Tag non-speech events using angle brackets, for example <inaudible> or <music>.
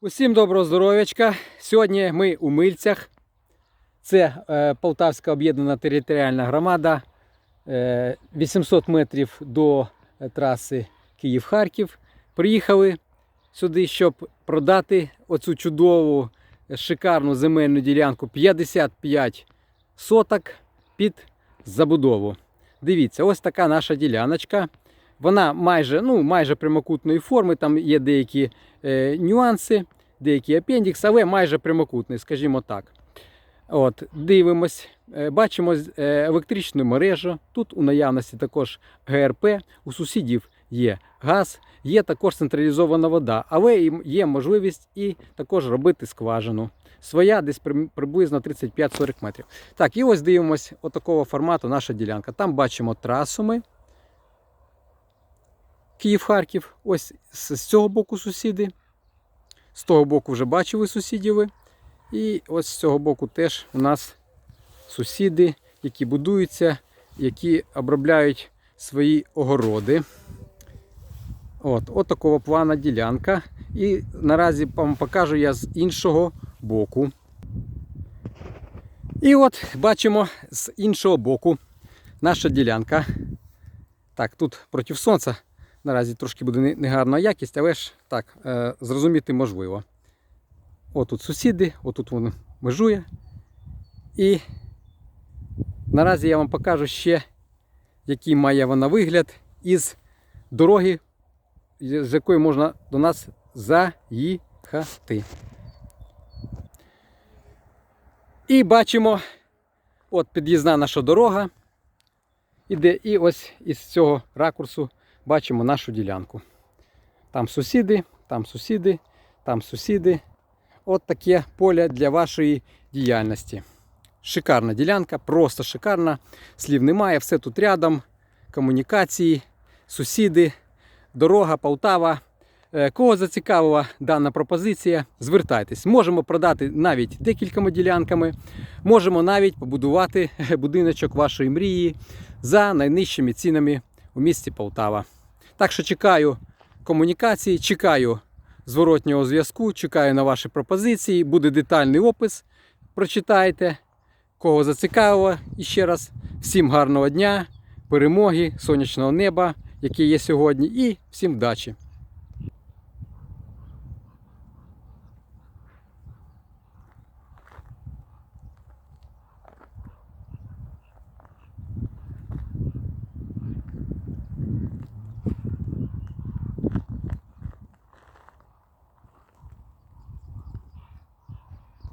Усім доброго здоров'ячка. Сьогодні ми у Мильцях. Це е, Полтавська об'єднана територіальна громада. Е, 800 метрів до е, траси Київ-Харків. Приїхали сюди, щоб продати оцю чудову, е, шикарну земельну ділянку 55 соток під забудову. Дивіться, ось така наша діляночка. Вона майже, ну, майже прямокутної форми, там є деякі е, нюанси, деякі апендікс, але майже прямокутний, скажімо так. От, дивимось, е, бачимо е, електричну мережу. Тут у наявності також ГРП, у сусідів є газ, є також централізована вода, але є можливість і також робити скважину. Своя десь при- приблизно 35-40 метрів. Так, і ось дивимось отакого формату наша ділянка. Там бачимо трасу ми. Київ-Харків. Ось з цього боку сусіди. З того боку вже бачили сусідів. І ось з цього боку теж у нас сусіди, які будуються, які обробляють свої огороди. От, от такого плана ділянка. І наразі вам покажу я з іншого боку. І от бачимо з іншого боку наша ділянка. Так, тут проти сонця наразі трошки буде негарна якість, але ж так, е, зрозуміти можливо. Отут сусіди, отут воно межує. І наразі я вам покажу ще, який має вона вигляд із дороги, з якої можна до нас заїхати. І бачимо, от під'їзна наша дорога. Іде, і ось із цього ракурсу бачимо нашу ділянку. Там сусіди, там сусіди, там сусіди. От таке поле для вашої діяльності. Шикарна ділянка, просто шикарна. Слів немає, все тут рядом. Комунікації, сусіди, дорога, Полтава. Е, Кого зацікавила дана пропозиція, звертайтесь. Можемо продати навіть декількома ділянками. Можемо навіть побудувати <laughs> будиночок вашої мрії за найнижчими цінами у місті Полтава. Так що чекаю комунікації, чекаю зворотнього зв'язку, чекаю на ваші пропозиції. Буде детальний опис. Прочитайте, кого зацікавило. І ще раз всім гарного дня, перемоги, сонячного неба, яке є сьогодні, і всім вдачі!